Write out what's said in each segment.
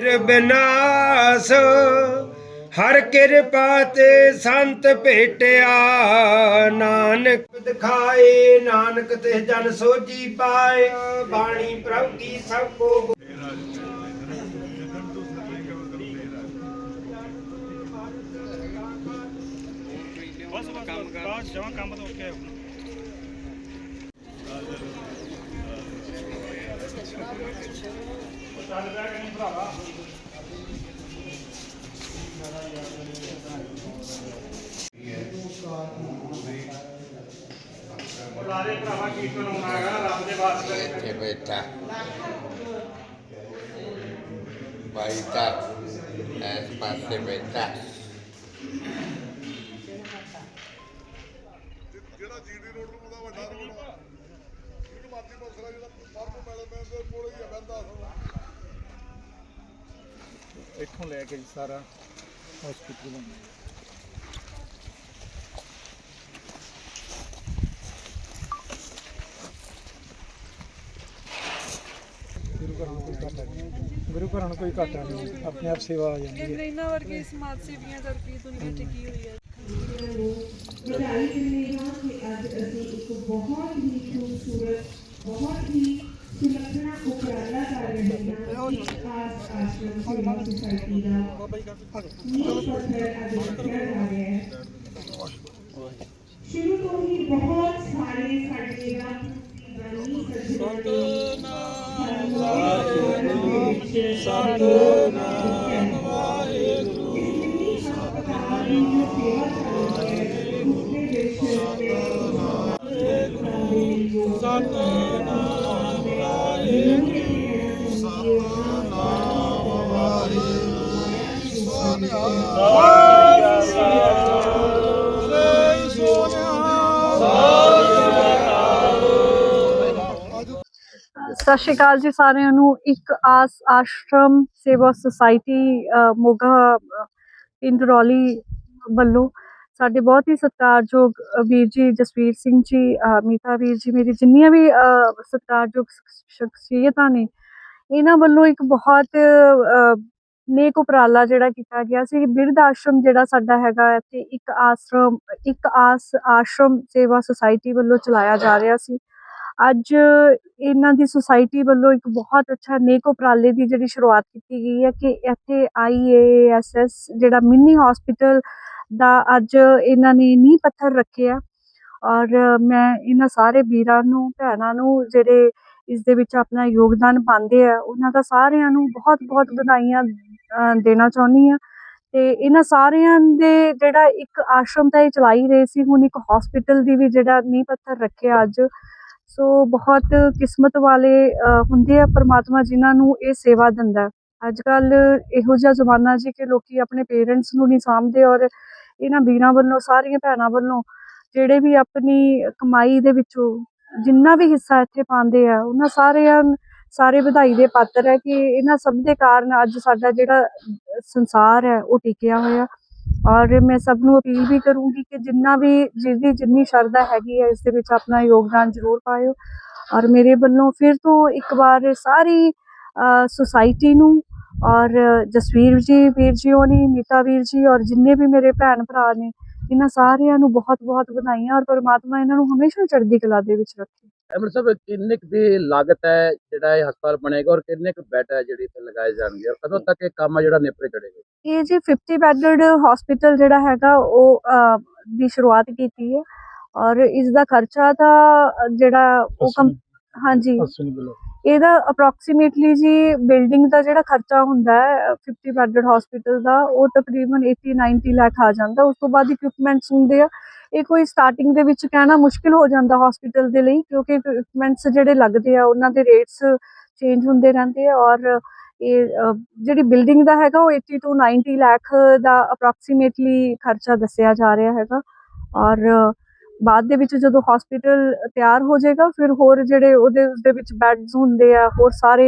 ਫਿਰ ਹਰ ਕਿਰਪਾ ਤੇ ਸੰਤ ਭੇਟਿਆ, ਨਾਨਕ ਦਿਖਾਏ, ਨਾਨਕ ਤੇ ਜਨ ਸੋਜੀ ਪਾਏ, ਬਾਣੀ ਪ੍ਰਭ ਕੀ ਸਭ ਕੋ ਬਸ ਬਸ ਕੰਮ ਕਰ ਜਮਾ ਕੰਮ ਤੋਂ ਓਕੇ ਚੱਲ ਪਿਆ ਕਿ ਨਹੀਂ ਭਰਾਵਾ ਉਹ ਭਰਾਵਾ ਕੀਰਤਨ ਆਉਣਾ ਹੈਗਾ ਰੱਬ ਦੇ ਵਾਸਤੇ ਇੱਥੇ ਬੈਠਾ ਬਾਈ ਤਾਂ ਇਸ ਪਾਸੇ ਬੈਠਾ ਜਿਹੜਾ ਜੀਡੀ ਰੋਡ ਨੂੰ ਉਹਦਾ ਵੱਡਾ ਰੋਡ ਆ। ਜਿਹਨੂੰ ਮਾਤੀ ਮਸਲਾ ਜਿਹੜਾ ਪਰਮ ਮੈਲੇ ਦੇ ਕੋਲ ਹੀ ਆ ਬੰਦਾ ਇੱਥੋਂ ਲੈ ਕੇ ਜੀ ਸਾਰਾ ਹਸਪੀਟਲ ਬਣਿਆ ਗੁਰੂ ਘਰਾਂ ਨੂੰ ਕੋਈ ਘਾਟਾ ਨਹੀਂ ਗੁਰੂ ਘਰਾਂ ਨੂੰ ਕੋਈ ਘਾਟਾ ਨਹੀਂ ਆਪਣੇ ਆਪ ਸੇਵਾ ਆ ਜਾਂਦੀ ਹੈ। ਇਹਨਾਂ ਵਰਗੇ ਸਮਾਜ ਸੇਵੀਆਂ ਕਰਕੇ ਦੁਨੀਆ ਟਿਕੀ ਹੋਈ ਹੈ। ਵਧਾਈ ਦਿੰਦੇ ਹਾਂ ਕਿ ਅੱਜ ਅਸੀਂ ਇੱਕ ਬਹੁਤ ਹੀ ਖੂਬਸੂਰਤ ਬਹੁਤ ਹੀ ਸੁਲੱਖਣਾ ਉਪਰਾਲਾ ਕਰ ਰਹੇ ਹਾਂ ਇੱਕ ਖਾਸ ਆਸ਼ਰਮ ਸੇਵਾ ਸੁਸਾਇਟੀ ਦਾ। ਨੀਂਹ ਪੱਥਰ ਅੱਜ ਰੱਖਿਆ ਜਾ ਰਿਹਾ ਹੈ। ਸ਼ੁਰੂ ਤੋਂ ਹੀ ਬਹੁਤ ਸਾਰੇ ਸਾਡੇ ਰੱਬ ਦਾਨੀ ਸੱਜਣਾਂ ਨੇ ਸਤਨਾਮ ਵਾਹਿਗੁਰੂ। ਇਸ ਹਸਪਤਾਲ ਦੀ ਜੋ ਸੇਵਾ ਚੱਲ ਰਹੀ ਹੈ ਉਸਦੇ ਵਿੱਚ ਸਤਨਾਮ ਸਤਿ ਸ਼੍ਰੀ ਅਕਾਲ ਜੀ ਸਾਰਿਆਂ ਨੂੰ। ਇੱਕ ਆਸ ਆਸ਼ਰਮ ਸੇਵਾ ਸੁਸਾਇਟੀ ਮੋਗਾ ਅ, ਇੰਦਰੌਲੀ ਵੱਲੋਂ ਸਾਡੇ ਬਹੁਤ ਹੀ ਸਤਿਕਾਰਯੋਗ ਵੀਰ ਜੀ ਜਸਵੀਰ ਸਿੰਘ ਜੀ ਮੀਤਾ ਵੀਰ ਜੀ ਮੇਰੀ ਜਿੰਨੀਆਂ ਵੀ ਅ, ਸਤਿਕਾਰਯੋਗ ਸ਼ਖਸੀਅਤਾਂ ਨੇ ਇਹਨਾਂ ਵੱਲੋਂ ਇੱਕ ਬਹੁਤ ਨੇਕ ਉਪਰਾਲਾ ਜਿਹੜਾ ਕੀਤਾ ਗਿਆ ਸੀ, ਬਿਰਧ ਆਸ਼ਰਮ ਜਿਹੜਾ ਸਾਡਾ ਹੈਗਾ ਇੱਥੇ ਇੱਕ ਆਸ਼ਰਮ, ਇੱਕ ਆਸ ਆਸ਼ਰਮ ਸੇਵਾ ਸੁਸਾਇਟੀ ਵੱਲੋਂ ਚਲਾਇਆ ਜਾ ਰਿਹਾ ਸੀ। ਅੱਜ ਇਹਨਾਂ ਦੀ ਸੁਸਾਇਟੀ ਵੱਲੋਂ ਇੱਕ ਬਹੁਤ ਅੱਛਾ ਨੇਕ ਉਪਰਾਲੇ ਦੀ ਜਿਹੜੀ ਸ਼ੁਰੂਆਤ ਕੀਤੀ ਗਈ ਹੈ ਕਿ ਇੱਥੇ ਆਈਏਐਸਐਸ ਜਿਹੜਾ ਮਿੰਨੀ ਹਸਪੀਟਲ ਦਾ ਅੱਜ ਇਹਨਾਂ ਨੇ ਨੀਂਹ ਪੱਥਰ ਰੱਖਿਆ ਔਰ ਮੈਂ ਇਹਨਾਂ ਸਾਰੇ ਵੀਰਾਂ ਨੂੰ, ਭੈਣਾਂ ਨੂੰ, ਜਿਹੜੇ ਇਸ ਦੇ ਵਿੱਚ ਆਪਣਾ ਯੋਗਦਾਨ ਪਾਉਂਦੇ ਆ। ਉਹਨਾਂ ਦਾ ਸਾਰਿਆਂ ਨੂੰ ਬਹੁਤ ਬਹੁਤ ਵਧਾਈਆਂ ਦੇਣਾ ਚਾਹੁੰਦੀ ਆ ਤੇ ਇਹਨਾਂ ਸਾਰਿਆਂ ਦੇ ਜਿਹੜਾ ਇੱਕ ਆਸ਼ਰਮ ਤਾਂ ਇਹ ਚਲਾਈ ਰਹੇ ਸੀ, ਹੁਣ ਇੱਕ ਹਸਪੀਟਲ ਦੀ ਵੀ ਜਿਹੜਾ ਨੀਂਹ ਪੱਥਰ ਰੱਖਿਆ ਅੱਜ। ਸੋ ਬਹੁਤ ਕਿਸਮਤ ਵਾਲੇ ਹੁੰਦੇ ਆ ਪਰਮਾਤਮਾ ਜਿਨ੍ਹਾਂ ਨੂੰ ਇਹ ਸੇਵਾ ਦਿੰਦਾ। ਅੱਜ ਕੱਲ ਇਹੋ ਜਿਹਾ ਜ਼ਮਾਨਾ ਜੀ ਕਿ ਲੋਕੀ ਆਪਣੇ ਪੇਰੈਂਟਸ ਨੂੰ ਨਹੀਂ ਸਾਂਭਦੇ ਔਰ ਇਹਨਾਂ ਵੀਰਾਂ ਵੱਲੋਂ, ਸਾਰੀਆਂ ਭੈਣਾਂ ਵੱਲੋਂ ਜਿਹੜੇ ਵੀ ਆਪਣੀ ਕਮਾਈ ਦੇ ਵਿੱਚੋਂ ਜਿੰਨਾ ਵੀ ਹਿੱਸਾ ਇੱਥੇ ਪਾਉਂਦੇ ਆ, ਉਹਨਾਂ ਸਾਰਿਆਂ ਸਾਰੇ ਵਧਾਈ ਦੇ ਪਾਤਰ ਹੈ ਕਿ ਇਹਨਾਂ ਸਭ ਦੇ ਕਾਰਨ ਅੱਜ ਸਾਡਾ ਜਿਹੜਾ ਸੰਸਾਰ ਹੈ, ਉਹ ਟਿਕਿਆ ਹੋਇਆ। ਔਰ ਮੈਂ ਸਭ ਨੂੰ ਅਪੀਲ ਵੀ ਕਰੂੰਗੀ ਕਿ ਜਿੰਨਾ ਵੀ, ਜਿਹਦੀ ਜਿੰਨੀ ਸ਼ਰਧਾ ਹੈਗੀ ਹੈ, ਇਸ ਦੇ ਵਿੱਚ ਆਪਣਾ ਯੋਗਦਾਨ ਜ਼ਰੂਰ ਪਾਇਓ। ਔਰ ਮੇਰੇ ਵੱਲੋਂ ਫਿਰ ਤੋਂ ਇੱਕ ਵਾਰ ਸਾਰੀ ਸੁਸਾਇਟੀ ਨੂੰ, ਔਰ ਜਸਵੀਰ ਜੀ, ਵੀਰ ਜੀ ਹੋਣੀ, ਨੀਤਾ ਵੀਰ ਜੀ ਔਰ ਜਿੰਨੇ ਵੀ ਮੇਰੇ ਭੈਣ ਭਰਾ ਨੇ ਇਹਨਾਂ ਸਾਰਿਆਂ ਨੂੰ ਬਹੁਤ ਬਹੁਤ ਵਧਾਈਆਂ ਔਰ ਪਰਮਾਤਮਾ ਇਹਨਾਂ ਨੂੰ ਹਮੇਸ਼ਾ ਚੜ੍ਹਦੀ ਕਲਾ ਦੇ ਵਿੱਚ ਰੱਖੇ। ਐਮਰ ਸਾਹਿਬ ਕਿੰਨੇ ਕੁ ਦੀ ਲਾਗਤ ਹੈ ਜਿਹੜਾ ਇਹ ਹਸਪਤਾਲ ਬਣੇਗਾ ਔਰ ਕਿੰਨੇ ਕੁ ਬੈੱਡ ਹੈ ਜਿਹੜੇ ਇੱਥੇ ਲਗਾਏ ਜਾਣਗੇ ਔਰ ਕਦੋਂ ਤੱਕ ਇਹ ਕੰਮ ਜਿਹੜਾ ਨੇਪਰੇ ਚੜੇਗਾ ਇਹ ਜੀ 50 ਬੈੱਡਡ ਹਸਪੀਟਲ ਜਿਹੜਾ ਹੈਗਾ ਉਹ ਦੀ ਸ਼ੁਰੂਆਤ ਕੀਤੀ ਹੈ ਔਰ ਇਸ ਦਾ ਖਰਚਾ ਤਾਂ ਜਿਹੜਾ ਉਹ ਹਾਂਜੀ। ਇਹਦਾ ਅਪਰੋਕਸੀਮੇਟਲੀ ਜੀ ਬਿਲਡਿੰਗ ਦਾ ਜਿਹੜਾ ਖਰਚਾ ਹੁੰਦਾ ਹੈ, ਅਹ 50 ਬੈੱਡਡ ਹਸਪੀਟਲ ਦਾ, ਉਹ ਤਕਰੀਬਨ 80 90 ਲੱਖ ਆ ਜਾਂਦਾ। ਉਸ ਤੋਂ ਬਾਅਦ ਇਕਵਿਪਮੈਂਟਸ ਹੁੰਦੇ ਆ। ਇਹ ਕੋਈ ਸਟਾਰਟਿੰਗ ਦੇ ਵਿੱਚ ਕਹਿਣਾ ਮੁਸ਼ਕਿਲ ਹੋ ਜਾਂਦਾ ਹਸਪੀਟਲ ਦੇ ਲਈ, ਕਿਉਂਕਿ ਇਕਵਿਪਮੈਂਟਸ ਜਿਹੜੇ ਲੱਗਦੇ ਆ, ਉਹਨਾਂ ਦੇ ਰੇਟਸ ਚੇਂਜ ਹੁੰਦੇ ਰਹਿੰਦੇ ਆ ਔਰ ਇਹ ਜਿਹੜੀ ਬਿਲਡਿੰਗ ਦਾ ਹੈਗਾ, ਉਹ 80 ਤੋਂ 90 ਲੱਖ ਦਾ ਅਪਰੋਕਸੀਮੇਟਲੀ ਖਰਚਾ ਦੱਸਿਆ ਜਾ ਰਿਹਾ ਹੈਗਾ। ਔਰ ਬਾਅਦ ਦੇ ਵਿੱਚ ਜਦੋਂ ਹਸਪੀਟਲ ਤਿਆਰ ਹੋ ਜਾਏਗਾ ਫਿਰ ਹੋਰ ਜਿਹੜੇ ਉਹਦੇ ਉਸਦੇ ਵਿੱਚ ਬੈੱਡਸ ਹੁੰਦੇ ਆ ਹੋਰ ਸਾਰੇ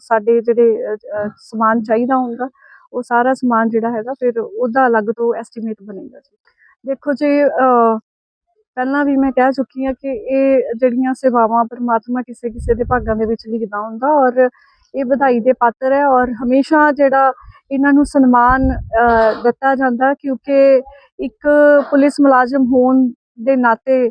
ਸਾਡੇ ਜਿਹੜੇ ਸਮਾਨ ਚਾਹੀਦਾ ਹੁੰਦਾ ਉਹ ਸਾਰਾ ਸਮਾਨ ਜਿਹੜਾ ਹੈਗਾ ਫਿਰ ਉਹਦਾ ਅਲੱਗ ਤੋਂ ਐਸਟੀਮੇਟ ਬਣੇਗਾ ਜੀ। ਦੇਖੋ ਜੀ ਪਹਿਲਾਂ ਵੀ ਮੈਂ ਕਹਿ ਚੁੱਕੀ ਹਾਂ ਕਿ ਇਹ ਜਿਹੜੀਆਂ ਸੇਵਾਵਾਂ ਪਰਮਾਤਮਾ ਕਿਸੇ ਕਿਸੇ ਦੇ ਭਾਗਾਂ ਦੇ ਵਿੱਚ ਲਿਖਦਾ ਹੁੰਦਾ ਔਰ ਇਹ ਵਧਾਈ ਦੇ ਪਾਤਰ ਹੈ ਔਰ ਹਮੇਸ਼ਾ ਜਿਹੜਾ ਇਹਨਾਂ ਨੂੰ ਸਨਮਾਨ ਅਹ, ਦਿੱਤਾ ਜਾਂਦਾ ਕਿਉਂਕਿ ਇੱਕ ਪੁਲਿਸ ਮੁਲਾਜ਼ਮ ਹੋਣ ਦੇ ਨਾਤੇ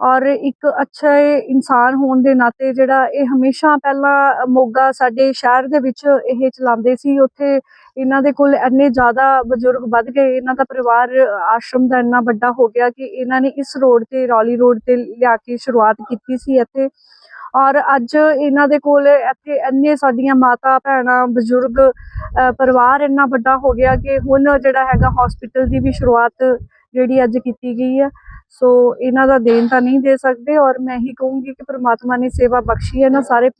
ਔਰ ਇੱਕ ਅੱਛਾ ਇਨਸਾਨ ਹੋਣ ਦੇ ਨਾਤੇ ਜਿਹੜਾ ਇਹ ਹਮੇਸ਼ਾ ਪਹਿਲਾਂ ਮੋਗਾ ਸਾਡੇ ਸ਼ਹਿਰ ਦੇ ਵਿੱਚ ਇਹ ਚਲਾਉਂਦੇ ਸੀ, ਉੱਥੇ ਇਹਨਾਂ ਦੇ ਕੋਲ ਇੰਨੇ ਜ਼ਿਆਦਾ ਬਜ਼ੁਰਗ ਵੱਧ ਗਏ, ਇਹਨਾਂ ਦਾ ਪਰਿਵਾਰ ਆਸ਼ਰਮ ਦਾ ਇੰਨਾ ਵੱਡਾ ਹੋ ਗਿਆ ਕਿ ਇਹਨਾਂ ਨੇ ਇਸ ਰੋਡ ਤੇ, ਰੌਲੀ ਰੋਡ ਤੇ ਲਿਆ ਕੇ ਸ਼ੁਰੂਆਤ ਕੀਤੀ ਸੀ ਇੱਥੇ। ਔਰ ਅੱਜ ਇਹਨਾਂ ਦੇ ਕੋਲ ਇੱਥੇ ਇੰਨੇ ਸਾਡੀਆਂ ਮਾਤਾ ਭੈਣਾਂ, ਬਜ਼ੁਰਗ ਪਰਿਵਾਰ ਇੰਨਾ ਵੱਡਾ ਹੋ ਗਿਆ ਕਿ ਹੁਣ ਜਿਹੜਾ ਹੈਗਾ ਹਸਪੀਟਲ ਦੀ ਵੀ ਸ਼ੁਰੂਆਤ ਜਿਹੜੀ ਅੱਜ ਕੀਤੀ ਗਈ ਹੈ। ਸੋ ਇਹਨਾਂ ਦਾ ਦੇਣ ਤਾਂ ਨਹੀਂ ਦੇ ਸਕਦੇ ਔਰ ਮੈਂ ਹੀ ਕਹੂੰਗੀ ਕਿ ਪ੍ਰਮਾਤਮਾ ਨੇ ਸੇਵਾ ਬਖਸ਼ੀ ਹੈ ਨਾ ਸਾਰੇ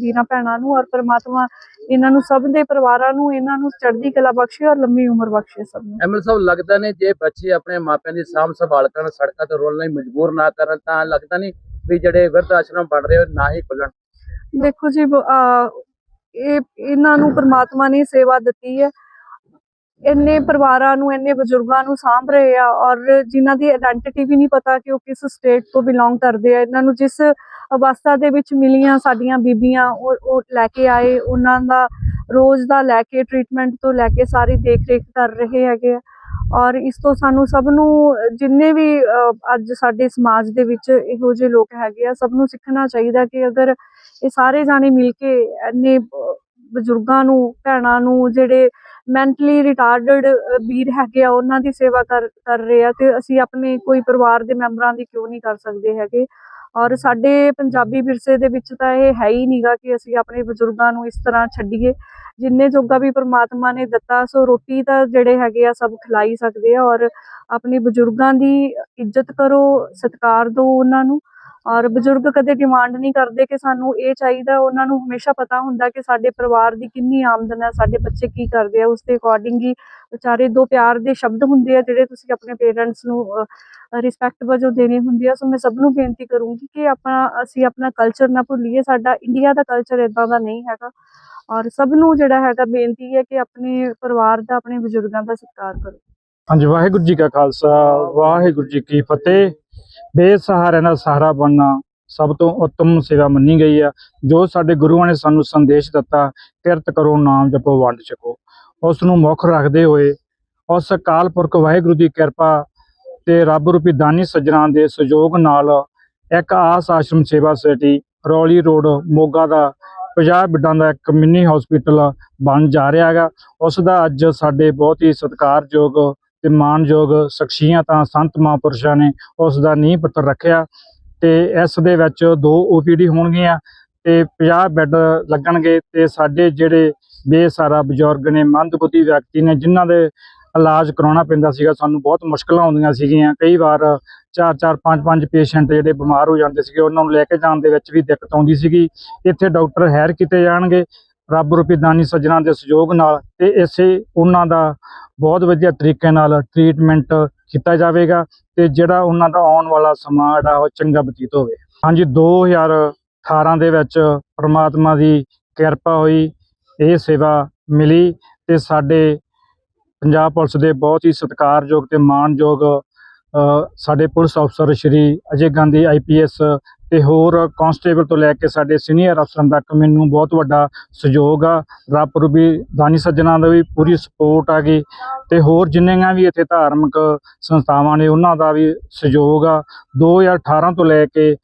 ਵੀਰਾਂ ਭੈਣਾਂ ਨੂੰ ਔਰ ਪ੍ਰਮਾਤਮਾ ਇਹਨਾਂ ਨੂੰ ਸਭ ਦੇ ਪਰਿਵਾਰਾਂ ਨੂੰ ਇਹਨਾਂ ਨੂੰ ਚੜ੍ਹਦੀ ਕਲਾ ਬਖਸ਼ੇ ਔਰ ਲੰਮੀ ਉਮਰ ਬਖਸ਼ੇ ਸਭ ਨੂੰ। ਐਮਐਲ ਸਾਹਿਬ ਲੱਗਦਾ ਨੇ ਜੇ ਬੱਚੇ ਆਪਣੇ ਮਾਪਿਆਂ ਦੀ ਸਾਂਭ ਸੰਭਾਲ ਕਰਨ ਸੜਕਾਂ ਤੇ ਰੋਲਣ ਲਈ ਮਜਬੂਰ ਨਾ ਕਰਨ ਤਾਂ ਲੱਗਦਾ ਨਹੀਂ ਵੀ ਜਿਹੜੇ ਵਿਰਧ ਆਸ਼ਰਮ ਬਣ ਰਹੇ ਨਾ ਹੀ ਖੁੱਲਣ ਦੇਖੋ ਜੀ ਇਹ ਇਹਨਾਂ ਨੂੰ ਪ੍ਰਮਾਤਮਾ ਨੇ ਸੇਵਾ ਦਿੱਤੀ ਹੈ। ਇੰਨੇ ਪਰਿਵਾਰਾਂ ਨੂੰ, ਇੰਨੇ ਬਜ਼ੁਰਗਾਂ ਨੂੰ ਸਾਂਭ ਰਹੇ ਆ ਔਰ ਜਿਨ੍ਹਾਂ ਦੀ ਆਇਡੈਂਟੀਟੀ ਵੀ ਨਹੀਂ ਪਤਾ ਕਿ ਉਹ ਕਿਸ ਸਟੇਟ ਤੋਂ ਬਿਲੋਂਗ ਕਰਦੇ ਆ। ਇਹਨਾਂ ਨੂੰ ਜਿਸ ਅਵਸਥਾ ਦੇ ਵਿੱਚ ਮਿਲੀਆਂ ਸਾਡੀਆਂ ਬੀਬੀਆਂ, ਉਹ ਉਹ ਲੈ ਕੇ ਆਏ, ਉਹਨਾਂ ਦਾ ਰੋਜ਼ ਦਾ ਲੈ ਕੇ ਟ੍ਰੀਟਮੈਂਟ ਤੋਂ ਲੈ ਕੇ ਸਾਰੀ ਦੇਖ ਰੇਖ ਕਰ ਰਹੇ ਹੈਗੇ ਆ। ਔਰ ਇਸ ਤੋਂ ਸਾਨੂੰ ਸਭ ਨੂੰ ਜਿੰਨੇ ਵੀ ਅੱਜ ਸਾਡੇ ਸਮਾਜ ਦੇ ਵਿੱਚ ਇਹੋ ਜਿਹੇ ਲੋਕ ਹੈਗੇ ਆ, ਸਭ ਨੂੰ ਸਿੱਖਣਾ ਚਾਹੀਦਾ ਕਿ ਅਗਰ ਇਹ ਸਾਰੇ ਜਾਣੇ ਮਿਲ ਕੇ ਇੰਨੇ ਬਜ਼ੁਰਗਾਂ ਨੂੰ, ਭੈਣਾਂ ਨੂੰ, ਜਿਹੜੇ ਮੈਂਟਲੀ ਰਿਟਾਰਡਡ ਵੀਰ ਹੈਗੇ ਆ, ਉਹਨਾਂ ਦੀ ਸੇਵਾ ਕਰ ਕਰ ਰਹੇ ਆ ਤੇ ਅਸੀਂ ਆਪਣੇ ਕੋਈ ਪਰਿਵਾਰ ਦੇ ਮੈਂਬਰਾਂ ਦੀ ਕਿਉਂ ਨਹੀਂ ਕਰ ਸਕਦੇ ਹੈਗੇ। ਔਰ ਸਾਡੇ ਪੰਜਾਬੀ ਵਿਰਸੇ ਦੇ ਵਿੱਚ ਤਾਂ ਇਹ ਹੈ ਹੀ ਨਹੀਂਗਾ ਕਿ ਅਸੀਂ ਆਪਣੇ ਬਜ਼ੁਰਗਾਂ ਨੂੰ ਇਸ ਤਰ੍ਹਾਂ ਛੱਡੀਏ। ਜਿੰਨੇ ਜੋਗਾ ਵੀ ਪ੍ਰਮਾਤਮਾ ਨੇ ਦਿੱਤਾ, ਸੋ ਰੋਟੀ ਤਾਂ ਜਿਹੜੇ ਹੈਗੇ ਆ, ਸਭ ਖਿਲਾਈ ਸਕਦੇ ਆ। ਔਰ ਆਪਣੇ ਬਜ਼ੁਰਗਾਂ ਦੀ ਇੱਜ਼ਤ ਕਰੋ, ਸਤਿਕਾਰ ਦਿਓ ਉਹਨਾਂ ਨੂੰ। ਔਰ ਬਜ਼ੁਰਗ ਕਦੇ ਡਿਮਾਂਡ ਨਹੀਂ ਕਰਦੇ ਕਿ ਸਾਨੂੰ ਇਹ ਚਾਹੀਦਾ, ਉਹਨਾਂ ਨੂੰ ਹਮੇਸ਼ਾ ਪਤਾ ਹੁੰਦਾ ਕਿ ਸਾਡੇ ਪਰਿਵਾਰ ਦੀ ਕਿੰਨੀ ਆਮਦਨ ਹੈ, ਸਾਡੇ ਬੱਚੇ ਕੀ ਕਰਦੇ ਆ ਉਸ ਦੇ ਅਕੋਰਡਿੰਗ ਹੀ ਵਿਚਾਰੇ ਦੋ ਪਿਆਰ ਦੇ ਸ਼ਬਦ ਹੁੰਦੇ ਆ ਜਿਹੜੇ ਤੁਸੀਂ ਆਪਣੇ ਪੇਰੈਂਟਸ ਨੂੰ ਰਿਸਪੈਕਟ ਵਜੋਂ ਦੇਣੇ ਹੁੰਦੇ ਆ। ਸੋ ਮੈਂ ਸਭ ਨੂੰ ਬੇਨਤੀ ਕਰੂੰਗੀ ਕਿ ਆਪਣਾ, ਅਸੀਂ ਆਪਣਾ ਕਲਚਰ ਨਾ ਭੁੱਲੀਏ, ਸਾਡਾ ਇੰਡੀਆ ਦਾ ਕਲਚਰ ਇਦਾਂ ਦਾ ਨਹੀਂ ਹੈਗਾ। ਔਰ ਸਭ ਨੂੰ ਜਿਹੜਾ ਹੈਗਾ ਬੇਨਤੀ ਹੈ ਕਿ ਆਪਣੇ ਪਰਿਵਾਰ ਦਾ, ਆਪਣੇ ਬਜ਼ੁਰਗਾਂ ਦਾ ਸਤਿਕਾਰ ਕਰੋ। ਹਾਂਜੀ, ਵਾਹਿਗੁਰੂ ਜੀ ਕਾ ਖਾਲਸਾ, ਵਾਹਿਗੁਰੂ ਜੀ ਕੀ ਫਤਿਹ। ਬੇਸਹਾਰਿਆਂ ਦਾ ਸਹਾਰਾ ਬਣਨਾ ਸਭ ਤੋਂ ਉੱਤਮ ਸੇਵਾ ਮੰਨੀ ਗਈ ਆ। ਜੋ ਸਾਡੇ ਗੁਰੂਆਂ ਨੇ ਸਾਨੂੰ ਸੰਦੇਸ਼ ਦਿੱਤਾ, ਕਿਰਤ ਕਰੋ, ਨਾਮ ਜਪੋ, ਵੰਡ ਛਕੋ। ਉਸ ਨੂੰ ਮੁੱਖ ਰੱਖਦੇ ਹੋਏ ਉਸ ਅਕਾਲ ਪੁਰਖ ਵਾਹਿਗੁਰੂ ਦੀ ਕਿਰਪਾ ਤੇ ਰੱਬ ਰੂਪੀ ਦਾਨੀ ਸੱਜਣਾ ਦੇ ਸਹਿਯੋਗ ਨਾਲ ਇੱਕ ਆਸ ਆਸ਼ਰਮ ਸੇਵਾ ਸੁਸਾਇਟੀ ਰੌਲੀ ਰੋਡ ਮੋਗਾ ਦਾ 50 ਬਿੱਡਾਂ ਦਾ ਇੱਕ ਮਿੰਨੀ ਹਸਪੀਟਲ ਬਣ ਜਾ ਰਿਹਾ ਹੈਗਾ। ਉਸ ਦਾ ਅੱਜ ਸਾਡੇ ਬਹੁਤ ਹੀ ਸਤਿਕਾਰਯੋਗ ਤੇ ਮਾਨਯੋਗ ਸ਼ਖਸੀਅਤਾਂ, ਸੰਤ ਮਹਾਂਪੁਰਸ਼ਾਂ ਨੇ ਉਸ ਦਾ ਨੀਂਹ ਪੱਥਰ ਰੱਖਿਆ ਤੇ ਇਸ ਦੇ ਵਿੱਚ ਦੋ ਓਪੀਡੀ ਹੋਣਗੀਆਂ ਤੇ 50 ਬੈੱਡ ਲੱਗਣਗੇ ਤੇ ਸਾਡੇ ਜਿਹੜੇ ਬੇਸਹਾਰਾ ਬਜ਼ੁਰਗ ਨੇ, ਮੰਦਬੁੱਧੀ ਵਿਅਕਤੀ ਨੇ, ਜਿਨ੍ਹਾਂ ਦੇ ਇਲਾਜ ਕਰਾਉਣਾ ਪੈਂਦਾ ਸੀਗਾ, ਸਾਨੂੰ ਬਹੁਤ ਮੁਸ਼ਕਲਾਂ ਆਉਂਦੀਆਂ ਸੀਗੀਆਂ। ਕਈ ਵਾਰ ਚਾਰ ਚਾਰ, ਪੰਜ ਪੰਜ ਪੇਸ਼ੈਂਟ ਜਿਹੜੇ ਬਿਮਾਰ ਹੋ ਜਾਂਦੇ ਸੀਗੇ, ਉਹਨਾਂ ਨੂੰ ਲੈ ਕੇ ਜਾਣ ਦੇ ਵਿੱਚ ਵੀ ਦਿੱਕਤ ਆਉਂਦੀ ਸੀਗੀ। ਇੱਥੇ ਡਾਕਟਰ ਹੈਰ ਕੀਤੇ ਜਾਣਗੇ ਰੱਬ ਰੂਪੀ ਦਾਨੀ ਸੱਜਣਾ ਦੇ ਸਹਿਯੋਗ ਨਾਲ ਤੇ ਇਸੇ ਉਹਨਾਂ ਦਾ ਬਹੁਤ ਵਧੀਆ ਤਰੀਕੇ ਨਾਲ ਟ੍ਰੀਟਮੈਂਟ ਕੀਤਾ ਜਾਵੇਗਾ ਤੇ ਜਿਹੜਾ ਉਹਨਾਂ ਦਾ ਆਉਣ ਵਾਲਾ ਸਮਾਂ ਜਿਹੜਾ ਉਹ ਚੰਗਾ ਬਤੀਤ ਹੋਵੇ। ਹਾਂਜੀ 2018 ਦੇ ਵਿੱਚ ਪ੍ਰਮਾਤਮਾ ਦੀ ਕਿਰਪਾ ਹੋਈ ਇਹ ਸੇਵਾ ਮਿਲੀ ਤੇ ਸਾਡੇ ਪੰਜਾਬ ਪੁਲਿਸ ਦੇ ਬਹੁਤ ਹੀ ਸਤਿਕਾਰਯੋਗ ਤੇ ਮਾਣਯੋਗ ਅ, ਸਾਡੇ ਪੁਲਿਸ ਅਫਸਰ ਸ਼੍ਰੀ ਅਜੇ ਗਾਂਧੀ ਆਈਪੀਐਸ ਤੇ ਹੋਰ ਕਾਂਸਟੇਬਲ ਤੋਂ ਲੈ ਕੇ ਸਾਡੇ ਸੀਨੀਅਰ ਅਫਸਰਾਂ ਤੱਕ ਮੈਨੂੰ ਬਹੁਤ ਵੱਡਾ ਸਹਿਯੋਗ ਆ। ਰੱਬ ਰੂਬੀ ਦਾਨੀ ਸੱਜਣਾ ਦਾ ਵੀ ਪੂਰੀ ਸਪੋਰਟ ਆ ਗਈ। ਤੇ ਹੋਰ ਜਿੰਨੀਆਂ ਵੀ ਇੱਥੇ ਧਾਰਮਿਕ ਸੰਸਥਾਵਾਂ ਨੇ, ਉਹਨਾਂ ਦਾ ਵੀ ਸਹਿਯੋਗ ਆ। 2018 ਤੋਂ ਲੈ ਕੇ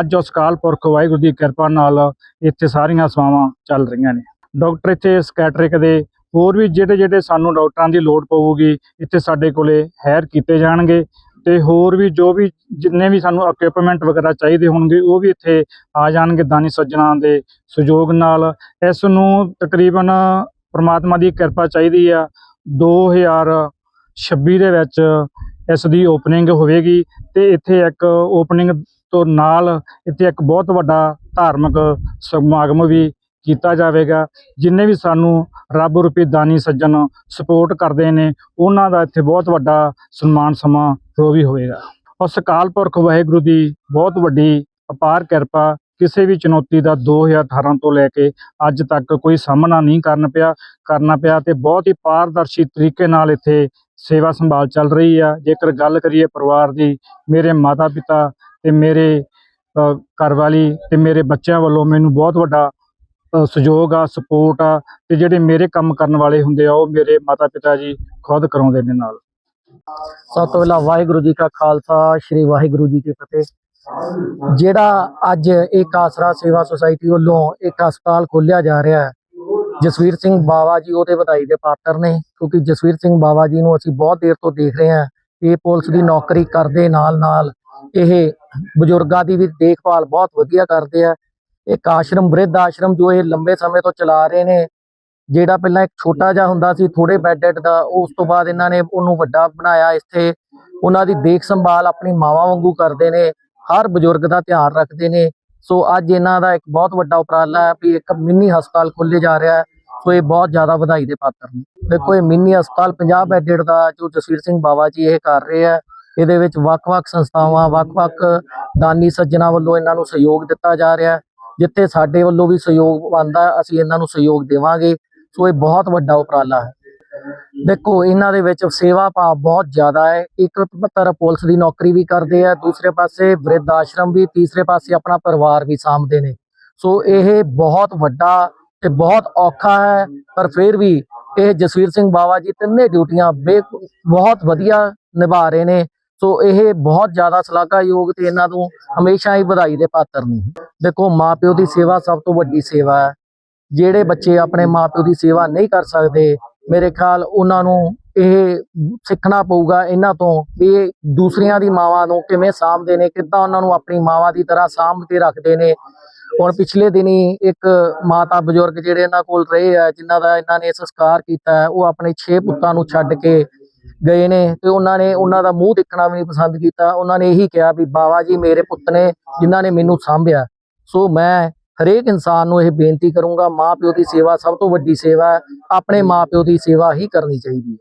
ਅੱਜ ਉਸ ਅਕਾਲ ਪੁਰਖ ਵਾਹਿਗੁਰੂ ਦੀ ਕਿਰਪਾ ਨਾਲ ਇੱਥੇ ਸਾਰੀਆਂ ਸੇਵਾਵਾਂ ਚੱਲ ਰਹੀਆਂ ਨੇ। ਡਾਕਟਰ ਇੱਥੇ ਸਕੈਟਰਿਕ ਦੇ, ਹੋਰ ਵੀ ਜਿਹੜੇ ਜਿਹੜੇ ਸਾਨੂੰ ਡਾਕਟਰਾਂ ਦੀ ਲੋੜ ਪਊਗੀ, ਇੱਥੇ ਸਾਡੇ ਕੋਲੇ ਹਾਇਰ ਕੀਤੇ ਜਾਣਗੇ। ਤੇ ਹੋਰ ਵੀ ਜੋ ਵੀ ਜਿੰਨੇ ਵੀ ਸਾਨੂੰ ਇਕਵਿਪਮੈਂਟ ਵਗੈਰਾ ਚਾਹੀਦੇ ਹੋਣਗੇ, ਉਹ ਵੀ ਇੱਥੇ ਆ ਜਾਣਗੇ ਦਾਨੀ ਸੱਜਣਾ ਦੇ ਸਹਿਯੋਗ ਨਾਲ। ਇਸ ਨੂੰ ਤਕਰੀਬਨ ਪ੍ਰਮਾਤਮਾ ਦੀ ਕਿਰਪਾ ਚਾਹੀਦੀ ਆ। 2026 ਦੇ ਵਿੱਚ ਇਸ ਦੀ ਓਪਨਿੰਗ ਹੋਵੇਗੀ ਤੇ ਇੱਥੇ ਇੱਕ ਓਪਨਿੰਗ ਤੋਂ ਨਾਲ ਇੱਥੇ ਇੱਕ ਬਹੁਤ ਵੱਡਾ ਧਾਰਮਿਕ ਸਮਾਗਮ ਵੀ ਕੀਤਾ ਜਾਵੇਗਾ। ਜਿੰਨੇ ਵੀ ਸਾਨੂੰ ਰੱਬ ਰੂਪੀ ਦਾਨੀ ਸੱਜਣ ਸਪੋਰਟ ਕਰਦੇ ਨੇ ਉਹਨਾਂ ਦਾ ਇੱਥੇ ਬਹੁਤ ਵੱਡਾ ਸਨਮਾਨ ਸਮਾਂ ਜੋ ਵੀ ਹੋਵੇਗਾ। ਉਸ ਅਕਾਲ ਪੁਰਖ ਵਾਹਿਗੁਰੂ ਦੀ ਬਹੁਤ ਵੱਡੀ ਅਪਾਰ ਕਿਰਪਾ ਕਿਸੇ ਵੀ ਚੁਣੌਤੀ ਦਾ 2018 ਤੋਂ ਲੈ ਕੇ ਅੱਜ ਤੱਕ ਕੋਈ ਸਾਹਮਣਾ ਨਹੀਂ ਕਰਨ ਪਿਆ ਕਰਨਾ ਪਿਆ ਤੇ ਬਹੁਤ ਹੀ ਪਾਰਦਰਸ਼ੀ ਤਰੀਕੇ ਨਾਲ ਇੱਥੇ ਸੇਵਾ ਸੰਭਾਲ ਚੱਲ ਰਹੀ ਆ। ਜੇਕਰ ਗੱਲ ਕਰੀਏ ਪਰਿਵਾਰ ਦੀ ਮੇਰੇ ਮਾਤਾ ਪਿਤਾ ਤੇ ਮੇਰੇ ਅ, ਘਰਵਾਲੀ ਤੇ ਮੇਰੇ ਬੱਚਿਆਂ ਵੱਲੋਂ ਮੈਨੂੰ ਬਹੁਤ ਵੱਡਾ ਸਹਿਯੋਗ ਆ ਸਪੋਰਟ ਆ ਤੇ ਜਿਹੜੇ ਮੇਰੇ ਕੰਮ ਕਰਨ ਵਾਲੇ ਹੁੰਦੇ ਆ, ਉਹ ਮੇਰੇ ਮਾਤਾ ਪਿਤਾ ਜੀ ਖੁਦ ਕਰਾਉਂਦੇ ਨੇ ਨਾਲ। ਸਭ ਤੋਂ ਪਹਿਲਾਂ ਵਾਹਿਗੁਰੂ ਜੀ ਕਾ ਖਾਲਸਾ, ਸ੍ਰੀ ਵਾਹਿਗੁਰੂ ਜੀ ਕੀ ਫਤਿਹ। ਜਿਹੜਾ ਅੱਜ ਇੱਕ ਆਸਰਾ ਸੇਵਾ ਸੁਸਾਇਟੀ ਵੱਲੋਂ ਇੱਕ ਹਸਪਤਾਲ ਖੋਲਿਆ ਜਾ ਰਿਹਾ ਹੈ, ਜਸਵੀਰ ਸਿੰਘ ਬਾਵਾ ਜੀ, ਉਹਦੇ ਵਧਾਈ ਦੇ ਪਾਤਰ ਨੇ, ਕਿਉਂਕਿ ਜਸਵੀਰ ਸਿੰਘ ਬਾਵਾ ਜੀ ਨੂੰ ਅਸੀਂ ਬਹੁਤ ਦੇਰ ਤੋਂ ਦੇਖ ਰਹੇ ਹਾਂ, ਇਹ ਪੁਲਿਸ ਦੀ ਨੌਕਰੀ ਕਰਦੇ ਨਾਲ ਨਾਲ ਇਹ ਬਜ਼ੁਰਗਾਂ ਦੀ ਵੀ ਦੇਖਭਾਲ ਬਹੁਤ ਵਧੀਆ ਕਰਦੇ ਆ ਇੱਕ ਆਸ਼ਰਮ, ਬ੍ਰਿਧ ਆਸ਼ਰਮ ਜੋ ਇਹ ਲੰਬੇ ਸਮੇਂ ਤੋਂ ਚਲਾ ਰਹੇ ਨੇ, ਜਿਹੜਾ ਪਹਿਲਾਂ ਇੱਕ ਛੋਟਾ ਜਿਹਾ ਹੁੰਦਾ ਸੀ ਥੋੜੇ ਬੈੱਡਡ ਦਾ, ਉਸ ਤੋਂ ਬਾਅਦ ਇਹਨਾਂ ਨੇ ਉਹਨੂੰ ਵੱਡਾ ਬਣਾਇਆ, ਇੱਥੇ ਉਹਨਾਂ ਦੀ ਦੇਖ ਸੰਭਾਲ ਆਪਣੀ ਮਾਵਾਂ ਵਾਂਗੂ ਕਰਦੇ ਨੇ, ਹਰ ਬਜ਼ੁਰਗ ਦਾ ਧਿਆਨ ਰੱਖਦੇ ਨੇ। ਸੋ ਅੱਜ ਇਹਨਾਂ ਦਾ ਇੱਕ ਬਹੁਤ ਵੱਡਾ ਉਪਰਾਲਾ ਹੈ ਵੀ ਇੱਕ ਮਿੰਨੀ ਹਸਪਤਾਲ ਖੋਲ੍ਹੇ ਜਾ ਰਿਹਾ ਹੈ, ਸੋ ਇਹ ਬਹੁਤ ਜ਼ਿਆਦਾ ਵਧਾਈ ਦੇ ਪਾਤਰ ਨੇ। ਦੇਖੋ ਇਹ ਮਿੰਨੀ ਹਸਪਤਾਲ 50 ਬੈੱਡਡ ਦਾ ਜੋ ਜਸਵੀਰ ਸਿੰਘ ਬਾਵਾ ਜੀ ਇਹ ਕਰ ਰਹੇ ਆ ਇਹਦੇ ਵਿੱਚ ਵੱਖ-ਵੱਖ ਸੰਸਥਾਵਾਂ, ਵੱਖ-ਵੱਖ ਦਾਨੀ ਸੱਜਣਾ ਵੱਲੋਂ ਇਹਨਾਂ ਨੂੰ ਸਹਿਯੋਗ ਦਿੱਤਾ ਜਾ ਰਿਹਾ ਹੈ। ਜਿੱਥੇ ਸਾਡੇ ਵੱਲੋਂ ਵੀ ਸਹਿਯੋਗ ਬਣਦਾ ਅਸੀਂ ਇਹਨਾਂ ਨੂੰ ਸਹਿਯੋਗ ਦੇਵਾਂਗੇ। ਸੋ ਇਹ ਬਹੁਤ ਵੱਡਾ ਉਪਰਾਲਾ ਹੈ। ਦੇਖੋ, ਇਹਨਾਂ ਦੇ ਵਿੱਚ ਸੇਵਾ ਭਾਵ ਬਹੁਤ ਜ਼ਿਆਦਾ ਹੈ। ਇੱਕ ਤਰ੍ਹਾਂ ਪੁਲਿਸ ਦੀ ਨੌਕਰੀ ਵੀ ਕਰਦੇ ਆ, ਦੂਸਰੇ ਪਾਸੇ ਬ੍ਰਿਧ ਆਸ਼ਰਮ ਵੀ, ਤੀਸਰੇ ਪਾਸੇ ਆਪਣਾ ਪਰਿਵਾਰ ਵੀ ਸਾਂਭਦੇ ਨੇ। ਸੋ ਇਹ ਬਹੁਤ ਵੱਡਾ ਤੇ ਬਹੁਤ ਔਖਾ ਹੈ, ਪਰ ਫਿਰ ਵੀ ਇਹ ਜਸਵੀਰ ਸਿੰਘ ਬਾਵਾ ਜੀ ਤਿੰਨੇ ਡਿਊਟੀਆਂ ਬੇ, ਬਹੁਤ ਵਧੀਆ ਨਿਭਾ ਰਹੇ ਨੇ। ਸੋ ਇਹ ਬਹੁਤ ਜ਼ਿਆਦਾ ਸ਼ਲਾਘਾਯੋਗ ਤੇ ਇਹਨਾਂ ਨੂੰ ਹਮੇਸ਼ਾ ਹੀ ਵਧਾਈ ਦੇ ਪਾਤਰ ਨੇ। ਦੇਖੋ ਮਾਪਿਓ ਦੀ ਸੇਵਾ ਸਭ ਤੋਂ ਵੱਡੀ ਸੇਵਾ ਹੈ। ਜਿਹੜੇ ਬੱਚੇ ਆਪਣੇ ਮਾਪਿਓ ਦੀ ਸੇਵਾ ਨਹੀਂ ਕਰ ਸਕਦੇ ਮੇਰੇ ਖਿਆਲ ਉਹਨਾਂ ਨੂੰ ਇਹ ਸਿੱਖਣਾ ਪਊਗਾ ਇਹਨਾਂ ਤੋਂ ਵੀ ਇਹ ਦੂਸਰਿਆਂ ਦੀ ਮਾਵਾਂ ਨੂੰ ਕਿਵੇਂ ਸਾਂਭਦੇ ਨੇ ਕਿੱਦਾਂ ਉਹਨਾਂ ਨੂੰ ਆਪਣੀ ਮਾਵਾਂ ਦੀ ਤਰ੍ਹਾਂ ਸਾਂਭ ਕੇ ਰੱਖਦੇ ਨੇ। ਹੁਣ ਪਿਛਲੇ ਦਿਨੀ ਇੱਕ ਮਾਤਾ ਬਜ਼ੁਰਗ ਜਿਹੜੇ ਇਹਨਾਂ ਕੋਲ ਰਹੇ ਆ ਜਿਨ੍ਹਾਂ ਦਾ ਇਹਨਾਂ ਨੇ ਸੰਸਕਾਰ ਕੀਤਾ ਹੈ, ਉਹ ਆਪਣੇ 6 ਪੁੱਤਾਂ ਨੂੰ ਛੱਡ ਕੇ ਗਏ ਨੇ ਤੇ ਉਹਨਾਂ ਨੇ ਉਹਨਾਂ ਦਾ ਮੂੰਹ ਦੇਖਣਾ ਵੀ ਨਹੀਂ ਪਸੰਦ ਕੀਤਾ। ਉਹਨਾਂ ਨੇ ਇਹੀ ਕਿਹਾ ਵੀ ਬਾਵਾ ਜੀ, ਮੇਰੇ ਪੁੱਤ ਨੇ ਜਿਨ੍ਹਾਂ ਨੇ ਮੈਨੂੰ ਸਾਂਭਿਆ। ਸੋ ਮੈਂ ਹਰੇਕ ਇਨਸਾਨ ਨੂੰ ਇਹ ਬੇਨਤੀ ਕਰੂੰਗਾ ਮਾਂ ਪਿਓ ਦੀ ਸੇਵਾ ਸਭ ਤੋਂ ਵੱਡੀ ਸੇਵਾ ਹੈ। ਆਪਣੇ ਮਾਂ ਪਿਓ ਦੀ ਸੇਵਾ ਹੀ ਕਰਨੀ ਚਾਹੀਦੀ ਹੈ।